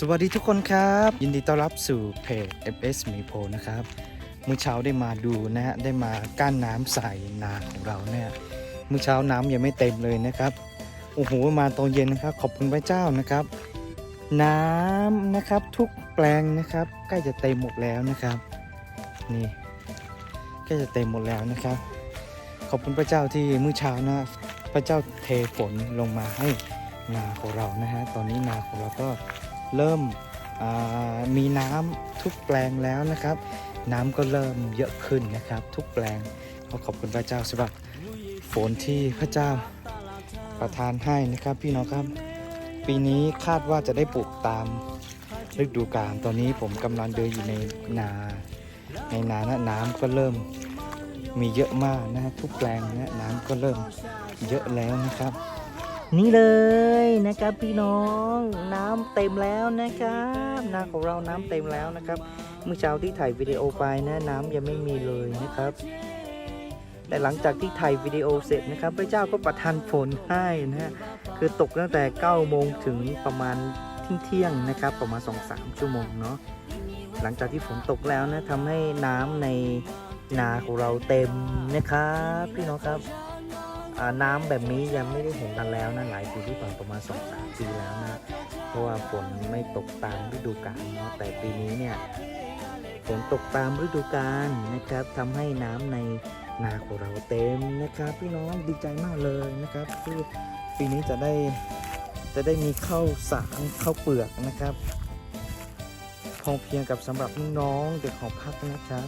สวัสดีทุกคนครับ ยินดีต้อนรับสู่เพจ FS มีโพนะครับเมื่อเช้าได้มาดูนะฮะได้มากั้นน้ำใส่นาของเราเนี่ยเมื่อเช้าน้ำยังไม่เต็มเลยนะครับโอ้โหมาตอนเย็นนะครับ ขอบคุณพระเจ้านะครับ น้ำนะครับทุกแปลงนะครับ ใกล้จะเต็มหมดแล้วนะครับ นี่ใกล้จะเต็มหมดแล้วนะครับ ขอบคุณพระเจ้าที่เมื่อเช้านะพระเจ้าเทฝนลงมาให้นาของเรานะฮะตอนนี้นาของเราก็ เริ่มมีน้ำทุกแปลงแล้วนะครับ น้ำก็เริ่มเยอะขึ้นนะครับ ทุกแปลงก็ขอบคุณพระเจ้าสำหรับฝนที่พระเจ้าประทานให้นะครับ พี่น้องครับ ปีนี้คาดว่าจะได้ปลูกตามฤดูกาลตอนนี้ผมกำลังเดินอยู่ในนา ในนานะน้ำก็เริ่มมีเยอะมากนะทุกแปลงนะน้ำก็เริ่มเยอะแล้วนะครับ นี่เลยนะครับพี่น้อง เต็มแล้วนะครับนาของเราน้ำเต็มแล้วนะครับเมื่อเช้าที่ถ่ายวิดีโอไปนะน้ำยังไม่มีเลยนะครับ แต่หลังจากที่ถ่ายวิดีโอเสร็จนะครับ พระเจ้าก็ประทานฝนให้นะฮะคือตกตั้งแต่9โมงถึงประมาณเที่ยงนะครับ ประมาณ 2-3 ชั่วโมงเนาะหลังจากที่ฝนตกแล้วนะทำให้น้ำในนาของเราเต็มนะครับพี่น้องครับน้ำแบบนี้ยังไม่ได้เห็นกันแล้วนะหลายปีที่ผ่านประมาณสองสามปีแล้วนะ เพราะว่าฝนไม่ตกตามฤดูกาลเนาะแต่ปีนี้เนี่ยฝนตกตามฤดูกาลนะครับทำให้น้ำในนาของเราเต็มนะครับ พี่น้องดีใจมากเลยนะครับที่ปีนี้จะได้จะได้มีข้าวสารข้าวเปลือกนะครับพอเพียงกับสำหรับน้องเด็กหอพักนะครับ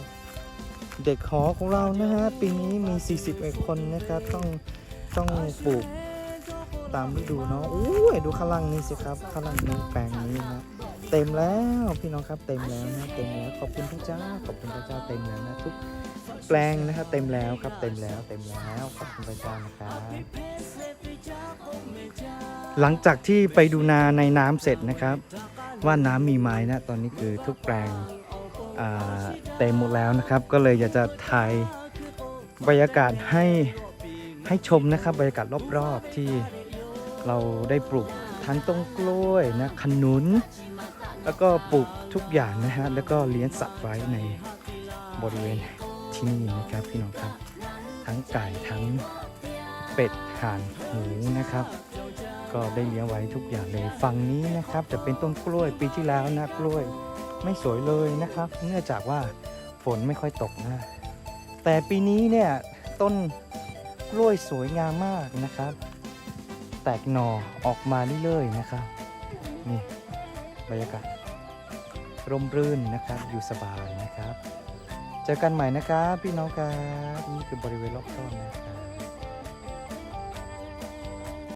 เด็กหอของเรานะฮะปีนี้มี 41 คนนะครับต้องต้องปลูก ตามฤดูเนาะอู้ยดูข้างล่างนี้สิครับข้างล่างนี้แปลงนี้นะเต็มแล้วพี่น้องครับเต็มแล้วนะเต็มแล้วขอบคุณพระเจ้าขอบคุณพระเจ้าเต็มแล้วนะทุกแปลงนะครับเต็มแล้วครับเต็มแล้วเต็มแล้วขอบคุณพระเจ้านะครับหลังจากที่ไปดูนาในน้ำเสร็จนะครับ ว่าน้ำมีไหมนะตอนนี้คือทุกแปลงเต็มหมดแล้วนะครับ ก็เลยอยากจะถ่ายบรรยากาศให้ให้ชมนะครับบรรยากาศรอบๆที่ เราได้ปลูกทั้งต้นกล้วยนะขนุน แล้วก็ปลูกทุกอย่างนะฮะแล้วก็เลี้ยงสัตว์ไว้ในบริเวณที่นี่นะครับพี่น้องครับทั้งไก่ทั้งเป็ดห่านหมูนะครับ ก็ได้เลี้ยงไว้ทุกอย่างเลยฝั่งนี้นะครับจะเป็นต้นกล้วยปีที่แล้วนะกล้วยไม่สวยเลยนะครับ เนื่องจากว่าฝนไม่ค่อยตกนะแต่ปีนี้เนี่ยต้นกล้วยสวยงามมากนะครับ แตกหน่อออกมาเรื่อยๆนะครับนี่บรรยากาศร่มรื่นนะครับอยู่สบายนะครับ เจอกันใหม่นะครับพี่น้องครับนี่คือบริเวณรอบๆนะครับ